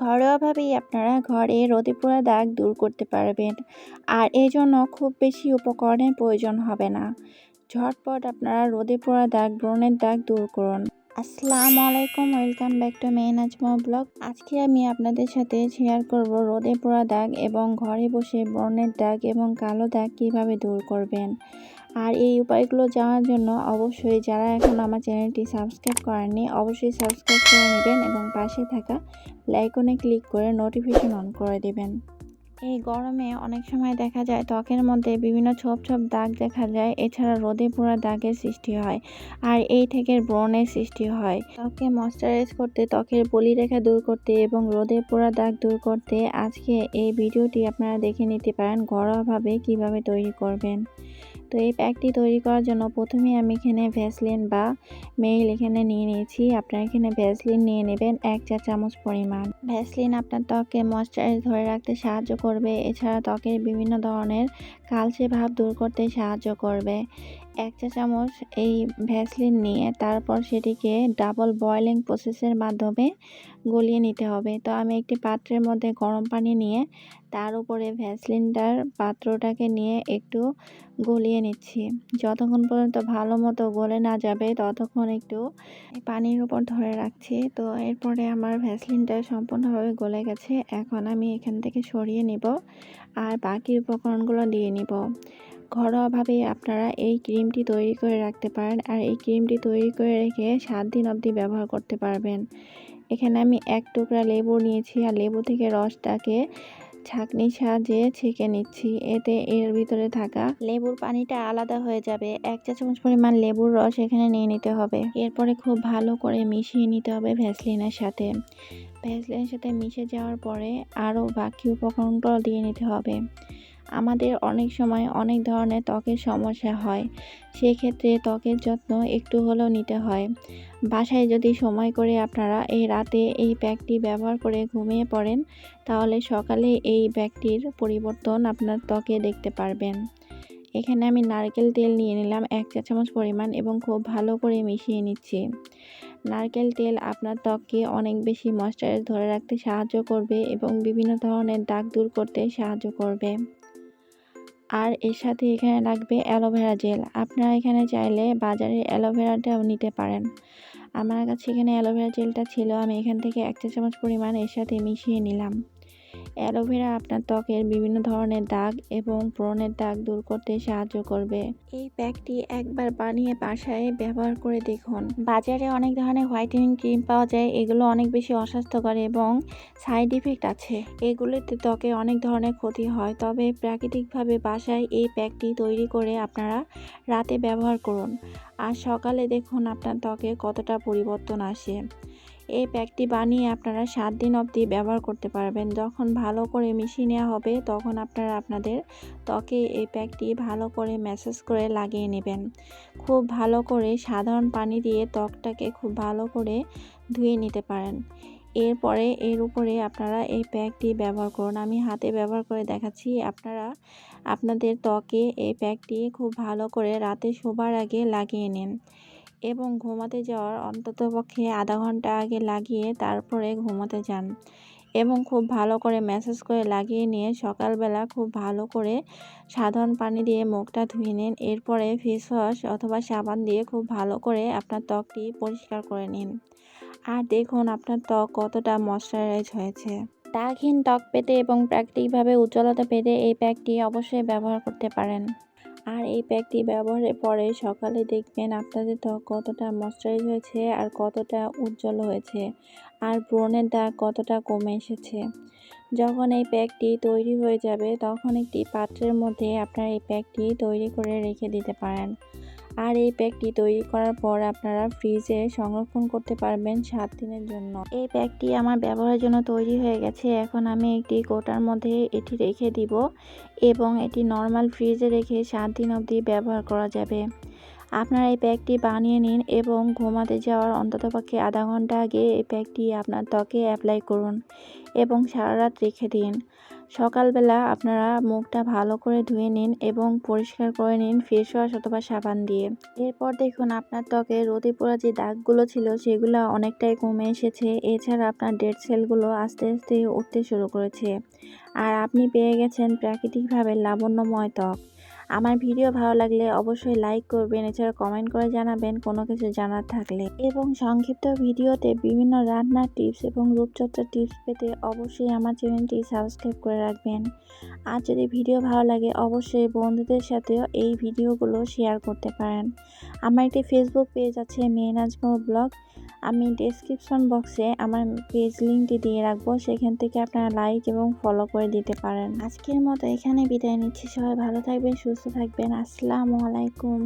ঘরোয়াভাবেই আপনারা ঘরে রোদে পোড়া দাগ দূর করতে পারবেন। আর এই জন্য খুব বেশি উপকরণের প্রয়োজন হবে না। ঝটপট আপনারা রোদে পোড়া দাগ, ব্রণের দাগ দূর করুন। আসসালামু আলাইকুম ওয়েলকাম ব্যাক টু মেইন আজমা ব্লগ। আজকে আমি আপনাদের সাথে শেয়ার করব রোদে পোড়া দাগ এবং ঘরে বসে ব্রণের দাগ এবং কালো দাগ কীভাবে দূর করবেন। আর এই উপায়গুলো জানার জন্য অবশ্যই যারা এখন আমার চ্যানেলটি সাবস্ক্রাইব করেননি, অবশ্যই সাবস্ক্রাইব করে নেবেন এবং পাশে থাকা লাইকনে ক্লিক করে নোটিফিকেশন অন করে দেবেন। এই গরমে অনেক সময় দেখা যায় ত্বকের মধ্যে বিভিন্ন ছোপ ছোপ দাগ দেখা যায়। এছাড়া রোদে পোড়া দাগের সৃষ্টি হয় আর এই থেকে ব্রণের সৃষ্টি হয়। ত্বককে ময়শ্চারাইজ করতে, ত্বকের বলিরেখা দূর করতে এবং রোদে পোড়া দাগ দূর করতে আজকে এই ভিডিওটি আপনারা দেখে নিতে পারেন। ঘরোয়াভাবে কীভাবে তৈরি করবেন। তো এই প্যাকটি তৈরি করার জন্য প্রথমে আমি এখানে ভ্যাসলিন বা মেইল এখানে নিয়ে নিয়েছি। আপনারা এখানে ভ্যাসলিন নিয়ে নেবেন এক চা চামচ পরিমাণ। ভ্যাসলিন আপনার ত্বকে ময়শ্চারাইজ ধরে রাখতে সাহায্য করবে। এছাড়া ত্বকের বিভিন্ন ধরনের কালচে ভাব দূর করতে সাহায্য করবে। এক চা চামচ এই ভ্যাসলিন নিয়ে তারপর সেটিকে ডাবল বয়লিং প্রসেসের মাধ্যমে গলিয়ে নিতে হবে। তো আমি একটি পাত্রের মধ্যে গরম পানি নিয়ে তার উপরে ভ্যাসলিনটার পাত্রটাকে নিয়ে একটু গলিয়ে নিচ্ছি। যতক্ষণ পর্যন্ত ভালো মতো গলে না যাবে, ততক্ষণ একটু পানির উপর ধরে রাখছি। তো এরপরে আমার ভ্যাসলিনটা সম্পূর্ণভাবে গলে গেছে। এখন আমি এখান থেকে সরিয়ে নিব। আর বাকি উপকরণগুলো দিয়ে নিব। ঘরোয়াভাবে আপনারা এই ক্রিমটি তৈরি করে রাখতে পারেন আর এই ক্রিমটি তৈরি করে রেখে সাত দিন অবধি ব্যবহার করতে পারবেন। এখানে আমি এক টুকরা লেবু নিয়েছি আর লেবু থেকে রসটাকে ছাঁকনির সাহায্যে ছেঁকে নিচ্ছি। এতে এর ভিতরে থাকা লেবুর পানিটা আলাদা হয়ে যাবে। এক চা চামচ পরিমাণ লেবুর রস এখানে নিয়ে নিতে হবে। এরপরে খুব ভালো করে মিশিয়ে নিতে হবে ভ্যাসলিনের সাথে। ভ্যাসলিনের সাথে মিশে যাওয়ার পরে আরও বাকি উপকরণগুলো দিয়ে নিতে হবে। আমাদের অনেক সময় অনেক ধরনের ত্বকের সমস্যা হয়, সেক্ষেত্রে ত্বকের যত্ন একটু হলেও নিতে হয়। বাসায় যদি সময় করে আপনারা এই রাতে এই ব্যাগটি ব্যবহার করে ঘুমিয়ে পড়েন, তাহলে সকালে এই ব্যাগটির পরিবর্তন আপনার ত্বকে দেখতে পারবেন। এখানে আমি নারকেল তেল নিয়ে নিলাম এক চা চামচ পরিমাণ এবং খুব ভালো করে মিশিয়ে নিচ্ছি। নারকেল তেল আপনার ত্বককে অনেক বেশি ময়শ্চারাইজ ধরে রাখতে সাহায্য করবে এবং বিভিন্ন ধরনের দাগ দূর করতে সাহায্য করবে। আর এর সাথে এখানে লাগবে অ্যালোভেরা জেল। আপনারা এখানে চাইলে বাজারে অ্যালোভেরাটাও নিতে পারেন। আমার কাছে এখানে অ্যালোভেরা জেলটা ছিল, আমি এখান থেকে এক চা চামচ পরিমাণ এর সাথে মিশিয়ে নিলাম। অ্যালোভেরা আপনার ত্বকের বিভিন্ন ধরনের দাগ এবং ব্রণের দাগ দূর করতে সাহায্য করবে। এই প্যাকটি একবার বানিয়ে বাসায় ব্যবহার করে দেখুন। বাজারে অনেক ধরনের হোয়াইটেনিং ক্রিম পাওয়া যায়, এগুলো অনেক বেশি অস্বাস্থ্যকর এবং সাইড ইফেক্ট আছে। এগুলোতে ত্বকে অনেক ধরনের ক্ষতি হয়, তবে প্রাকৃতিকভাবে বাসায় এই প্যাকটি তৈরি করে আপনারা রাতে ব্যবহার করুন। আর সকালে দেখুন আপনার ত্বকে কতটা পরিবর্তন আসে। এই প্যাকটি বানিয়ে আপনারা সাত দিন অবধি ব্যবহার করতে পারবেন। যখন ভালো করে মিশিয়ে নেওয়া হবে, তখন আপনারা আপনাদের ত্বকে এই প্যাকটি ভালো করে ম্যাসাজ করে লাগিয়ে নেবেন। খুব ভালো করে সাধারণ পানি দিয়ে ত্বকটাকে খুব ভালো করে ধুয়ে নিতে পারেন। এরপরে এর উপরে আপনারা এই প্যাকটি ব্যবহার করুন। আমি হাতে ব্যবহার করে দেখাচ্ছি, আপনারা আপনাদের ত্বকে এই প্যাকটি খুব ভালো করে রাতে শোবার আগে লাগিয়ে নিন। এবং ঘুমাতে যাওয়ার অন্ততপক্ষে আধা ঘণ্টা আগে লাগিয়ে তারপরে ঘুমাতে যান এবং খুব ভালো করে ম্যাসাজ করে লাগিয়ে নিয়ে সকালবেলা খুব ভালো করে সাধারণ পানি দিয়ে মুখটা ধুয়ে নিন। এরপরে ফেস ওয়াশ অথবা সাবান দিয়ে খুব ভালো করে আপনার ত্বকটি পরিষ্কার করে নিন। আর দেখুন আপনার ত্বক কতটা ময়শ্চারাইজ হয়েছে। দাগহীন ত্বক পেতে এবং প্রাকৃতিকভাবে উজ্জ্বলতা পেতে এই প্যাকটি অবশ্যই ব্যবহার করতে পারেন। আর এই প্যাকটি ব্যবহারের পরে সকালে দেখবেন আপনাদের ত্বক কতটা ময়শ্চারাইজ হয়েছে আর কতটা উজ্জ্বল হয়েছে। আর ব্রণের দাগ কতটা কমে এসেছে। যখন এই প্যাকটি তৈরি হয়ে যাবে, তখন একটি পাত্রের মধ্যে আপনারা এই প্যাকটি তৈরি করে রেখে দিতে পারেন। আর এই প্যাকটি তৈরি করার পর আপনারা ফ্রিজে সংরক্ষণ করতে পারবেন সাত দিনের জন্য। এই প্যাকটি আমার ব্যবহারের জন্য তৈরি হয়ে গেছে। এখন আমি একটি কোটার মধ্যে এটি রেখে দিব এবং এটি নর্মাল ফ্রিজে রেখে সাত দিন অবধি ব্যবহার করা যাবে। আপনারা এই প্যাকটি বানিয়ে নিন এবং ঘুমাতে যাওয়ার অন্ততপক্ষে আধা ঘণ্টা আগে এই প্যাকটি আপনার ত্বকে অ্যাপ্লাই করুন এবং সারা রাত রেখে দিন। সকালবেলা আপনারা মুখটা ভালো করে ধুয়ে নিন এবং পরিষ্কার করে নিন ফেস ওয়াশ অথবা সাবান দিয়ে। এরপর দেখুন আপনার ত্বকে রোদে পোড়া যে দাগগুলো ছিল সেগুলো অনেকটাই কমে এসেছে। এছাড়া আপনার ডেড সেলগুলো আস্তে আস্তে উঠতে শুরু করেছে। আর আপনি পেয়ে গেছেন প্রাকৃতিকভাবে লাবণ্যময় ত্বক। আমার ভিডিও ভালো লাগলে অবশ্যই লাইক করবেন, এছাড়া কমেন্ট করে জানাবেন কোনো কিছু জানার থাকলে। এবং সংক্ষিপ্ত ভিডিওতে বিভিন্ন রান্নার টিপস এবং রূপচর্চার টিপস পেতে অবশ্যই আমার চ্যানেলটি সাবস্ক্রাইব করে রাখবেন। আর যদি ভিডিও ভালো লাগে, অবশ্যই বন্ধুদের সাথেও এই ভিডিওগুলো শেয়ার করতে পারেন। আমার একটি ফেসবুক পেজ আছে মেয়ে নাজমো ব্লগ আমি ডিসক্রিপশন বক্সে আমার পেজ লিঙ্কটি দিয়ে রাখব, সেখান থেকে আপনারা লাইক এবং ফলো করে দিতে পারেন। আজকের মতো এখানে বিদায় নিচ্ছি, সবাই ভালো থাকবেন, সুস্থ থাকবেন, আসসালামু আলাইকুম।